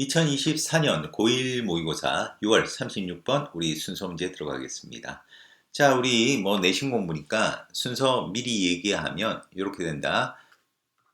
2024년 고1 모의고사 6월 36번 우리 순서 문제 들어가겠습니다. 자, 우리 뭐 내신 공부니까 순서 미리 얘기하면 이렇게 된다.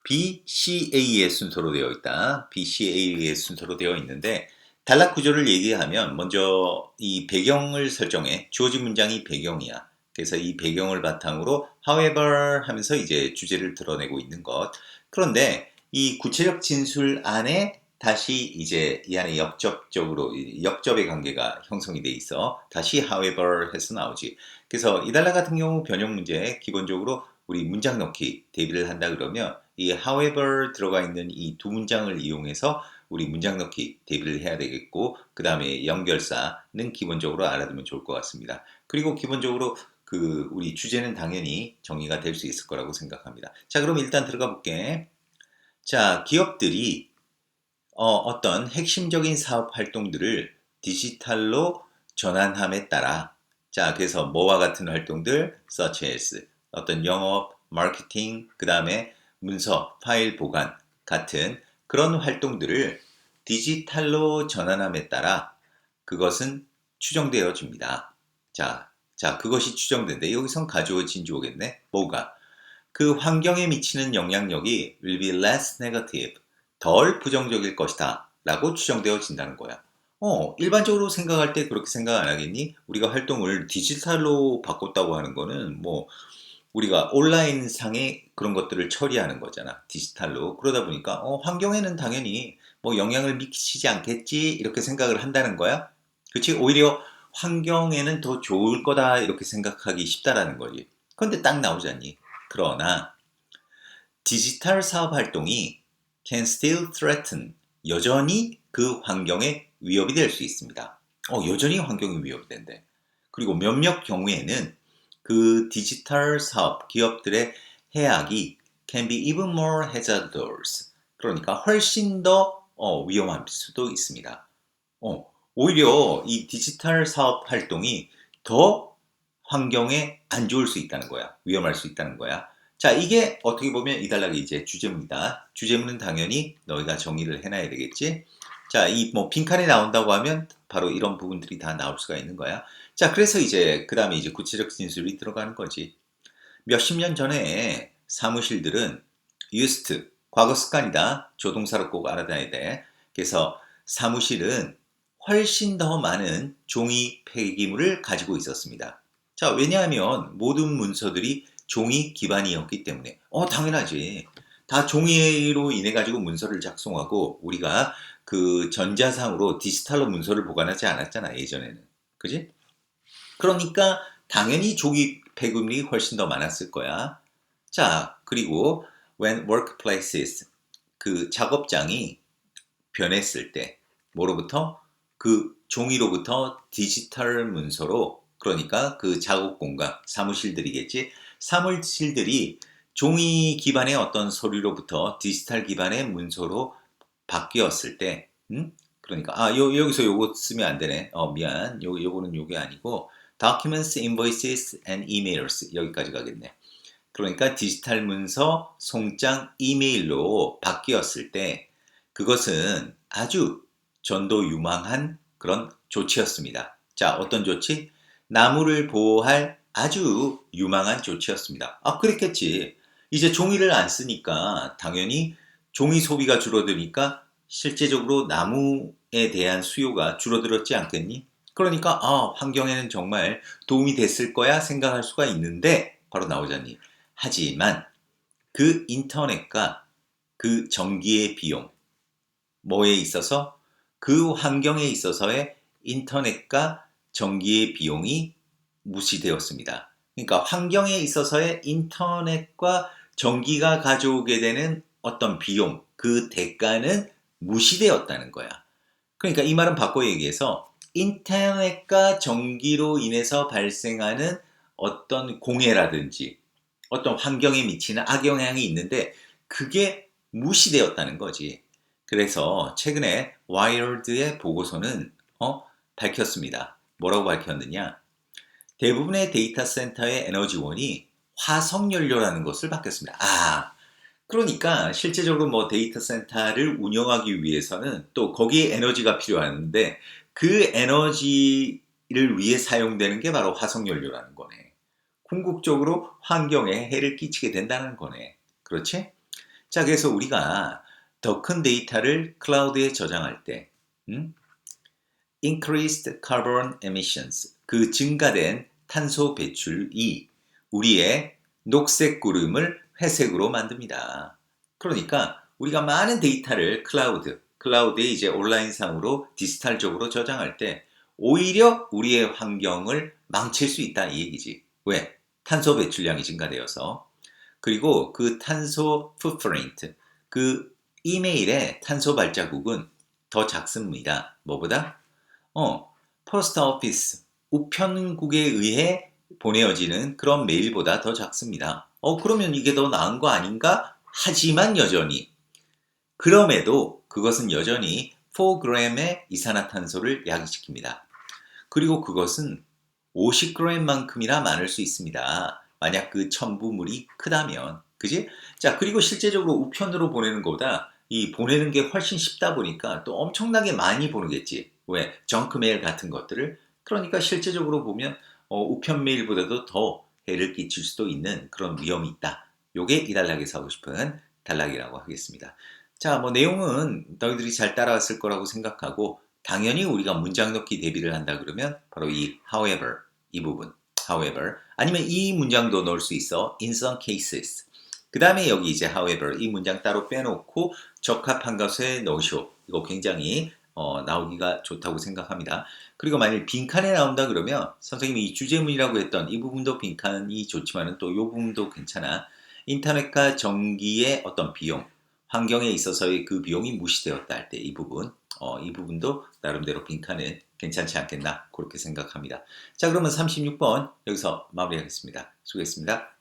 BCA의 순서로 되어 있다. BCA의 순서로 되어 있는데 단락 구조를 얘기하면 먼저 이 배경을 설정해 주어진 문장이 배경이야. 그래서 이 배경을 바탕으로 however 하면서 이제 주제를 드러내고 있는 것. 그런데 이 구체적 진술 안에 다시 이제 이 안에 역접적으로 역접의 관계가 형성이 돼 있어 다시 however 해서 나오지. 그래서 이달라 같은 경우 변형 문제 기본적으로 우리 문장 넣기 대비를 한다 그러면 이 however 들어가 있는 이 두 문장을 이용해서 우리 문장 넣기 대비를 해야 되겠고 그 다음에 연결사는 기본적으로 알아두면 좋을 것 같습니다. 그리고 기본적으로 그 우리 주제는 당연히 정의가 될 수 있을 거라고 생각합니다. 자 그럼 일단 들어가 볼게. 자 기업들이 어, 떤 핵심적인 사업 활동들을 디지털로 전환함에 따라 자 그래서 뭐와 같은 활동들 such as 어떤 영업, 마케팅, 그 다음에 문서, 파일 보관 같은 그런 활동들을 디지털로 전환함에 따라 그것은 추정되어집니다. 자, 자 그것이 추정된데 여기선 가주어진 주어겠네. 뭐가? 그 환경에 미치는 영향력이 will be less negative 덜 부정적일 것이다 라고 추정되어진다는 거야. 어, 일반적으로 생각할 때 그렇게 생각 안 하겠니? 우리가 활동을 디지털로 바꿨다고 하는 거는 뭐 우리가 온라인 상의 그런 것들을 처리하는 거잖아. 디지털로. 그러다 보니까 어, 환경에는 당연히 뭐 영향을 미치지 않겠지 이렇게 생각을 한다는 거야. 그렇지? 오히려 환경에는 더 좋을 거다 이렇게 생각하기 쉽다라는 거지. 그런데 딱 나오잖니. 그러나 디지털 사업 활동이 can still threaten 여전히 그 환경에 위협이 될 수 있습니다. 어, 여전히 환경에 위협이 된대. 그리고 몇몇 경우에는 그 디지털 사업 기업들의 해악이 can be even more hazardous. 그러니까 훨씬 더 어, 위험할 수도 있습니다. 어, 오히려 이 디지털 사업 활동이 더 환경에 안 좋을 수 있다는 거야. 위험할 수 있다는 거야. 자, 이게 어떻게 보면 이달락의 이제 주제문이다. 주제문은 당연히 너희가 정의를 해놔야 되겠지. 자, 이 뭐 빈칸에 나온다고 하면 바로 이런 부분들이 다 나올 수가 있는 거야. 자, 그래서 이제 그 다음에 이제 구체적 진술이 들어가는 거지. 몇십 년 전에 사무실들은 used, 과거 습관이다. 조동사로 꼭 알아둬야 돼. 그래서 사무실은 훨씬 더 많은 종이 폐기물을 가지고 있었습니다. 자, 왜냐하면 모든 문서들이 종이 기반이었기 때문에. 어 당연하지. 다 종이로 인해 가지고 문서를 작성하고 우리가 그 전자상으로 디지털로 문서를 보관하지 않았잖아 예전에는. 그지? 그러니까 당연히 종이 폐기물이 훨씬 더 많았을 거야. 자 그리고 when workplaces 그 작업장이 변했을 때 뭐로부터? 그 종이로부터 디지털 문서로 그러니까 그 작업 공간 사무실들이겠지 사물실들이 종이 기반의 어떤 서류로부터 디지털 기반의 문서로 바뀌었을 때, 음? 그러니까 아 요, 여기서 요거 쓰면 안 되네. 어 미안. 요 요거는 요게 아니고 documents, invoices and emails 여기까지 가겠네. 그러니까 디지털 문서, 송장, 이메일로 바뀌었을 때 그것은 아주 전도 유망한 그런 조치였습니다. 자, 어떤 조치? 나무를 보호할 아주 유망한 조치였습니다. 아, 그랬겠지. 이제 종이를 안 쓰니까 당연히 종이 소비가 줄어드니까 실제적으로 나무에 대한 수요가 줄어들었지 않겠니? 그러니까 아, 환경에는 정말 도움이 됐을 거야 생각할 수가 있는데 바로 나오잖니. 하지만 그 인터넷과 그 전기의 비용 뭐에 있어서 그 환경에 있어서의 인터넷과 전기의 비용이 무시되었습니다. 그러니까 환경에 있어서의 인터넷과 전기가 가져오게 되는 어떤 비용, 그 대가는 무시되었다는 거야. 그러니까 이 말은 바꿔 얘기해서 인터넷과 전기로 인해서 발생하는 어떤 공해라든지 어떤 환경에 미치는 악영향이 있는데 그게 무시되었다는 거지. 그래서 최근에 와이어드의 보고서는 어, 밝혔습니다. 뭐라고 밝혔느냐? 대부분의 데이터 센터의 에너지원이 화석연료라는 것을 바뀌었습니다. 아, 그러니까 실제적으로 뭐 데이터 센터를 운영하기 위해서는 또 거기에 에너지가 필요한데 그 에너지를 위해 사용되는 게 바로 화석연료라는 거네. 궁극적으로 환경에 해를 끼치게 된다는 거네. 그렇지? 자, 그래서 우리가 더 큰 데이터를 클라우드에 저장할 때, 음? increased carbon emissions, 그 증가된 탄소 배출이 우리의 녹색 구름을 회색으로 만듭니다. 그러니까 우리가 많은 데이터를 클라우드, 클라우드에 이제 온라인상으로 디지털적으로 저장할 때 오히려 우리의 환경을 망칠 수 있다 이 얘기지. 왜? 탄소 배출량이 증가되어서. 그리고 그 탄소 풋프린트, 그 이메일의 탄소 발자국은 더 작습니다. 뭐보다? 어, 포스트 오피스, 우편국에 의해 보내어지는 그런 메일보다 더 작습니다. 어, 그러면 이게 더 나은 거 아닌가? 하지만 여전히. 그럼에도 그것은 여전히 4g의 이산화탄소를 야기시킵니다. 그리고 그것은 50g만큼이나 많을 수 있습니다. 만약 그 첨부물이 크다면. 그지? 자, 그리고 실제적으로 우편으로 보내는 것보다 이 보내는 게 훨씬 쉽다 보니까 또 엄청나게 많이 보내겠지. 왜? 정크 메일 같은 것들을. 그러니까 실제적으로 보면 어, 우편 메일보다도 더 해를 끼칠 수도 있는 그런 위험이 있다. 요게 이 단락에서 하고 싶은 단락이라고 하겠습니다. 자, 뭐 내용은 너희들이 잘 따라왔을 거라고 생각하고 당연히 우리가 문장 넣기 대비를 한다 그러면 바로 이 however 이 부분 however 아니면 이 문장도 넣을 수 있어 in some cases 그 다음에 여기 이제 however 이 문장 따로 빼놓고 적합한 것에 넣으시오 이거 굉장히 어, 나오기가 좋다고 생각합니다. 그리고 만일 빈칸에 나온다 그러면 선생님이 이 주제문이라고 했던 이 부분도 빈칸이 좋지만은 또이 부분도 괜찮아. 인터넷과 전기의 어떤 비용, 환경에 있어서의 그 비용이 무시되었다 할 때 이 부분, 어, 이 부분도 나름대로 빈칸은 괜찮지 않겠나 그렇게 생각합니다. 자 그러면 36번 여기서 마무리하겠습니다. 수고했습니다.